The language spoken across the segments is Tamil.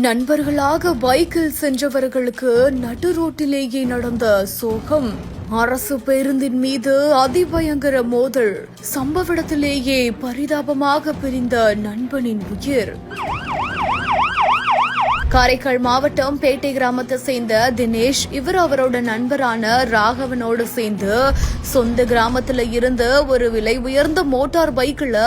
நண்பர்களாக பைக்கில் சென்றவர்களுக்கு நடு ரோட்டிலேயே நடந்த சோகம். அரசு பேருந்தின் மீது அதிபயங்கர மோதல். சம்பவ இடத்திலேயே பரிதாபமாக பிரிந்த நண்பனின் உயிர். காரைக்கால் மாவட்டம் பேட்டை கிராமத்தை சேர்ந்த தினேஷ் இவர் அவரோட நண்பரான ராகவனோடு சேர்ந்து சொந்த கிராமத்துல இருந்து ஒரு விலை உயர்ந்த மோட்டார் பைக்ல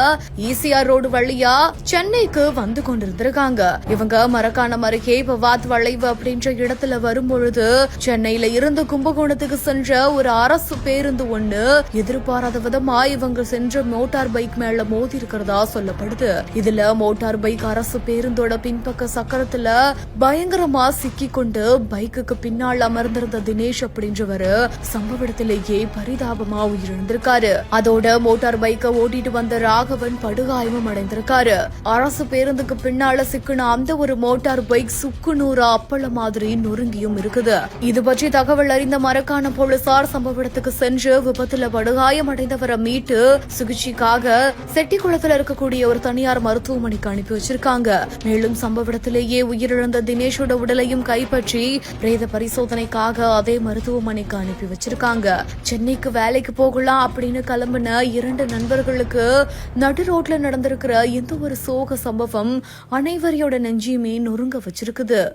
ஈசிஆர் ரோடு வழியா சென்னைக்கு வந்து கொண்டிருந்திருக்காங்க. இவங்க மரக்காணம் அருகே பவாத் வளைவு அப்படின்ற இடத்துல வரும்பொழுது சென்னையில இருந்து கும்பகோணத்துக்கு சென்ற ஒரு அரசு பேருந்து ஒண்ணு எதிர்பாராத விதமா இவங்க சென்ற மோட்டார் பைக் மேல மோதி இருக்கிறதா சொல்லப்படுது. இதுல மோட்டார் பைக் அரசு பேருந்தோட பின்பக்க சக்கரத்துல பயங்கரமா சிக்கி கொண்டு பைக்குக்கு பின்னால் அமர்ந்திருந்த தினேஷ் அப்படின்றவரு சம்பவ இடத்திலேயே பரிதாபமா உயிரிழந்திருக்காரு. அதோட மோட்டார் பைக்கை ஓட்டிட்டு வந்த ராகவன் படுகாயமும் அடைந்திருக்காரு. அரசு பேருந்துக்கு பின்னால சிக்கின அந்த ஒரு மோட்டார் பைக் சுக்கு நூறா அப்பள மாதிரி நொறுங்கியும் இருக்குது. இது பற்றி தகவல் அறிந்த மரக்கான போலீசார் சம்பவ இடத்துக்கு சென்று விபத்துல படுகாயம் அடைந்தவரை மீட்டு சிகிச்சைக்காக செட்டிக்குளத்தில் இருக்கக்கூடிய ஒரு தனியார் மருத்துவமனைக்கு அனுப்பி வச்சிருக்காங்க. மேலும் சம்பவ இடத்திலேயே உயிரிழந்த தினேஷோட உடலையும் கைப்பற்றி பிரேத பரிசோதனைக்காக அதே மருத்துவமனைக்கு அனுப்பி வச்சிருக்காங்க. சென்னைக்கு வேலைக்கு போகலாம் அப்படின்னு கிளம்பின இரண்டு நண்பர்களுக்கு நடு ரோட்ல நடந்திருக்கிற எந்த ஒரு சோக சம்பவம் அனைவரையோட நெஞ்சியுமே நொறுங்க வச்சிருக்குது.